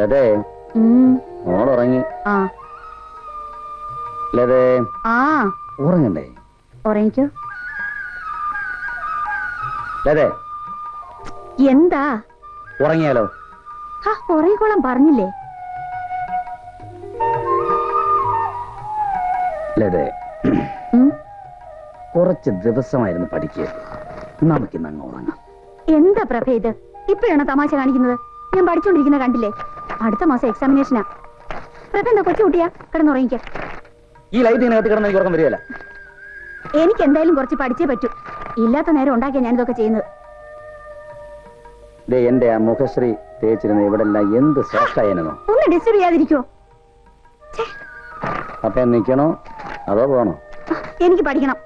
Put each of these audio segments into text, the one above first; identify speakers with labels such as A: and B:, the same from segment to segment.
A: ലതേ. മോളുറങ്ങി. ലതേ.
B: ആ.
A: ഉറങ്ങണ്ടേ?
B: ഉറങ്ങിക്കോ.
A: ലതേ.
B: എന്താ?
A: ഉറങ്ങിയാലോ?
B: ആ ഉറങ്ങിക്കോളാൻ പറഞ്ഞില്ലേ?
A: ലതേ. കുറച്ച് ദിവസമായിരുന്നു പഠിക്കരുത് നമുക്കിന്ന് അങ്ങ് ഉറങ്ങാം.
B: എന്താ പ്രഭ ഇത്? ഇപ്പോഴാണ് തമാശ കാണിക്കുന്നത്? ഞാൻ പഠിച്ചുകൊണ്ടിരിക്കുന്ന കണ്ടില്ലേ? അടുത്ത മാസം എക്സാമിനേഷനാ പ്രഭ കൊച്ചു കുട്ടിയാ? കിടന്നുറങ്ങിക്ക.
A: ഈ ലൈറ്റിനകത്ത് കിടന്ന് എനിക്ക് ഉറക്കം വരികയല്ല.
B: എനിക്ക് എന്തായാലും കുറച്ച് പഠിച്ചേ പറ്റൂ. ഇല്ലാത്ത നേരം ഉണ്ടാക്കിയ ഞാൻ ഇതൊക്കെ ചെയ്യുന്നത്.
A: ദേ എന്റെ ആ മുഖശ്രീ തേച്ചിരുന്ന ഇവിടെല്ലാം എന്ത് സോഫ്റ്റായനോ
B: ഒന്ന് ഡിസ്റ്റർബ് ചെയ്യാതിരിക്കോ.
A: അപ്പൊ നിക്കണോ? അതോ പോണോ?
B: എനിക്ക് പഠിക്കണം.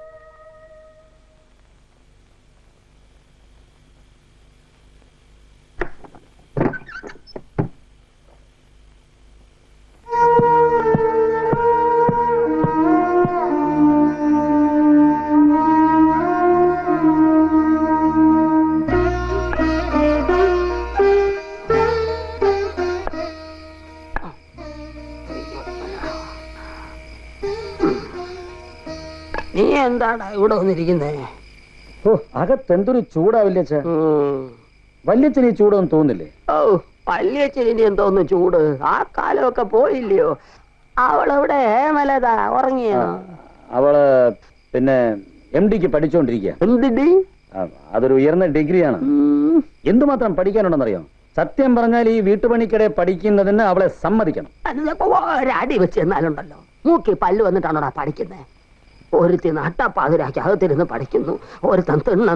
C: നീ എന്താടാ ഇവിടെ വന്നിരിക്കുന്നേ?
A: ഓ അകത്തെന്തൊരു ചൂടാവില്ല ചേ വല്യച്ഛന് ഈ ചൂടൊന്നും തോന്നില്ലേ?
C: ഓ വല്യച്ചനീ എന്തോന്ന് ചൂട്. ആ കാലമൊക്കെ പോയില്ലയോ? അവളെവിടെ മലതാ ഉറങ്ങിയോ?
A: അവൾ പിന്നെ എം ഡിക്ക് പഠിച്ചുകൊണ്ടിരിക്കുക
C: എന്തിടി?
A: അതൊരു ഉയർന്ന ഡിഗ്രിയാണ്. എന്തുമാത്രം പഠിക്കാനുണ്ടെന്നറിയോ? സത്യം പറഞ്ഞാൽ ഈ വീട്ടുപണിക്കിടെ പഠിക്കുന്നതിന് അവളെ സമ്മതിക്കണം.
C: അടി വെച്ച് എന്നാലുണ്ടല്ലോ. മൂക്കി പല്ല് വന്നിട്ടാണോടാ പഠിക്കുന്നത് ഒരുത്തി നട്ടപ്പാതിരാക്കി അകത്തിരുന്ന് പഠിക്കുന്നു. ഒരുത്തൻ തിണ്ണ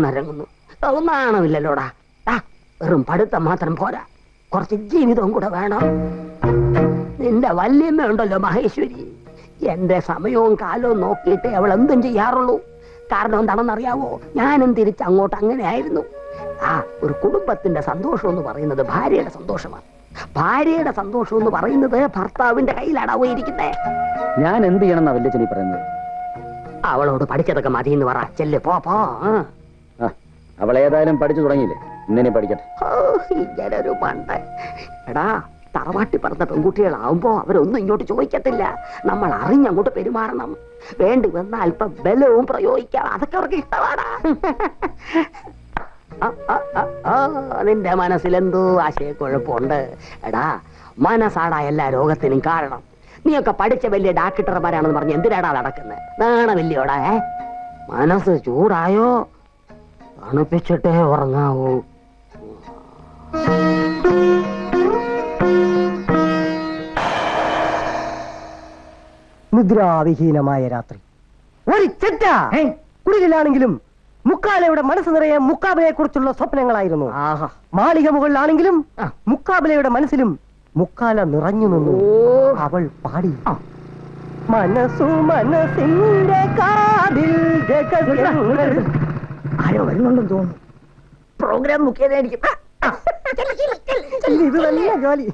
C: ഒന്നാണമില്ലല്ലോടാ ആ, വെറും പഠിത്തം മാത്രം പോരാ. കുറച്ച് ജീവിതവും കൂടെ വേണം. നിന്റെ വല്യമ്മ ഉണ്ടല്ലോ മഹേശ്വരി. എന്റെ സമയവും കാലവും നോക്കിയിട്ട് അവൾ എന്തും ചെയ്യാറുള്ളൂ. കാരണം എന്താണെന്നറിയാവോ? ഞാനും തിരിച്ച് അങ്ങോട്ട് അങ്ങനെ ആയിരുന്നു ആ ഒരു കുടുംബത്തിന്റെ സന്തോഷം എന്ന് പറയുന്നത് ഭാര്യയുടെ സന്തോഷമാണ്. ഭാര്യയുടെ സന്തോഷം എന്ന് പറയുന്നത് ഭർത്താവിന്റെ കയ്യിലാണ് പോയിരിക്കുന്നേ.
A: ഞാൻ എന്ത് ചെയ്യണം എന്നാ വല്യച്ഛൻ പറയുന്നത്?
C: അവളോട് പഠിച്ചതൊക്കെ മതി എന്ന് പറ. ചെല്ല് പോ പോ.
A: അവൾ ഏതായാലും പഠിച്ചു തുടങ്ങിയില്ലേ? ഇന്നെ പഠിക്കട്ടെ.
C: ഇങ്ങനൊരു മണ്ട എടാ തറവാട്ടി പറഞ്ഞ പെൺകുട്ടികളാവുമ്പോ അവരൊന്നും ഇങ്ങോട്ട് ചോദിക്കത്തില്ല. നമ്മൾ അറിഞ്ഞങ്ങോട്ട് പെരുമാറണം. വേണ്ടി വന്ന അല്പം ബലവും പ്രയോഗിക്കാം. അതൊക്കെ അവർക്ക് ഇഷ്ടമാണ് നിന്റെ മനസ്സിലെന്തോ ആശയക്കുഴപ്പമുണ്ട്. എടാ മനസ്സാടാ എല്ലാ രോഗത്തിനും കാരണം. നീയൊക്കെ പഠിച്ച വലിയ ഡാക്ടർമാരാണെന്ന് പറഞ്ഞ് എന്തിനാടാ നടക്കുന്നത് നാണമില്ലയോടാ ഏ? മനസ്സ് ചൂടായോ? തണുപ്പിച്ചിട്ടേ ഉറങ്ങാവൂ.
D: നിദ്രാവിഹീനമായ രാത്രി. ഒരു ചെറ്റ! കുടിലാണെങ്കിലും മുക്കാലയുടെ മനസ്സ് നിറയെ മുക്കാബിലയെ കുറിച്ചുള്ള സ്വപ്നങ്ങളായിരുന്നു മാളിക മുകളിലാണെങ്കിലും മുക്കാബിലയുടെ മനസ്സിലും മുക്കാല നിറഞ്ഞു നിന്നു. അവൾ പാടി. മനസ്സു മനസ്സിന്റെ കാതിൽ
C: ആരോ വരുന്നുണ്ടെന്ന് തോന്നുന്നു. പ്രോഗ്രാം മുഖ്യതായിരിക്കും
D: ഇത് തന്നെയാ ജോലി.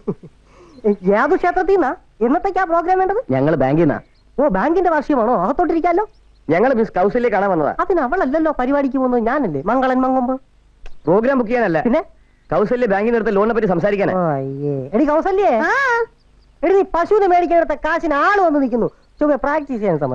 D: ഏതു ക്ഷേത്രത്തിൽ നിന്നാ? എന്നത്തേക്കാ പ്രോഗ്രാം വേണ്ടത്?
A: ഞങ്ങൾ ബാങ്കിൽ നിന്നാ.
D: ഓ ബാങ്കിന്റെ വാർഷികമാണോ അകത്തോട്ടിരിക്കാലോ?
A: ഞങ്ങൾ മിസ് കൗസല്യെ കാണാൻ വന്നതാ.
D: അതിന് അവളല്ലല്ലോ പരിപാടിക്ക് പോകുന്നത്? ഞാനല്ലേ? മംഗളൻ മങ്ങുമ്പോ
A: പ്രോഗ്രാം ബുക്ക് ചെയ്യാനല്ല.
D: പിന്നെ?
A: കൗസല്യ ബാങ്കിൽ നിന്ന് എടുത്ത ലോണിനെ പറ്റി സംസാരിക്കാനാ.
D: ഓ, അയ്യേ. എടി കൗസല്യേ. എടി നീ പശുവിനെ മേടിക്കാൻ എടുത്ത കാശിന് ആൾ വന്ന് നിൽക്കുന്നു. ചുമ്മാ പ്രാക്ടീസ് ചെയ്യാൻ സമ്മതി